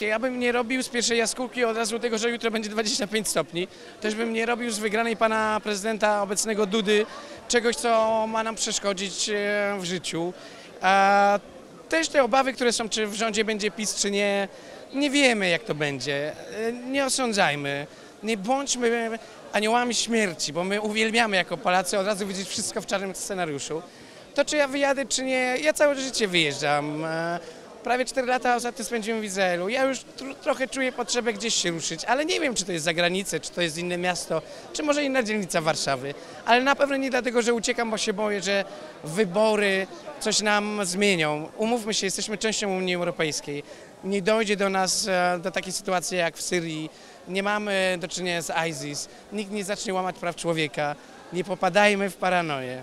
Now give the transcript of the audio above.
Ja bym nie robił z pierwszej jaskółki od razu tego, że jutro będzie 25 stopni. Też bym nie robił z wygranej pana prezydenta obecnego Dudy czegoś, co ma nam przeszkodzić e, w życiu. Też te obawy, które są, czy w rządzie będzie PiS, czy nie, nie wiemy jak to będzie. E, Nie osądzajmy. Nie bądźmy aniołami śmierci, bo my uwielbiamy jako Polacy od razu widzieć wszystko w czarnym scenariuszu. To czy ja wyjadę, czy nie, ja całe życie wyjeżdżam. Prawie 4 lata ostatnio spędziłem w Izraelu. Ja już tr- trochę czuję potrzebę gdzieś się ruszyć, ale nie wiem, czy to jest za granicę, czy to jest inne miasto, czy może inna dzielnica Warszawy. Ale na pewno nie dlatego, że uciekam, bo się boję, że wybory coś nam zmienią. Umówmy się, jesteśmy częścią Unii Europejskiej. Nie dojdzie do nas e, do takiej sytuacji jak w Syrii. Nie mamy do czynienia z ISIS. Nikt nie zacznie łamać praw człowieka. Nie popadajmy w paranoję.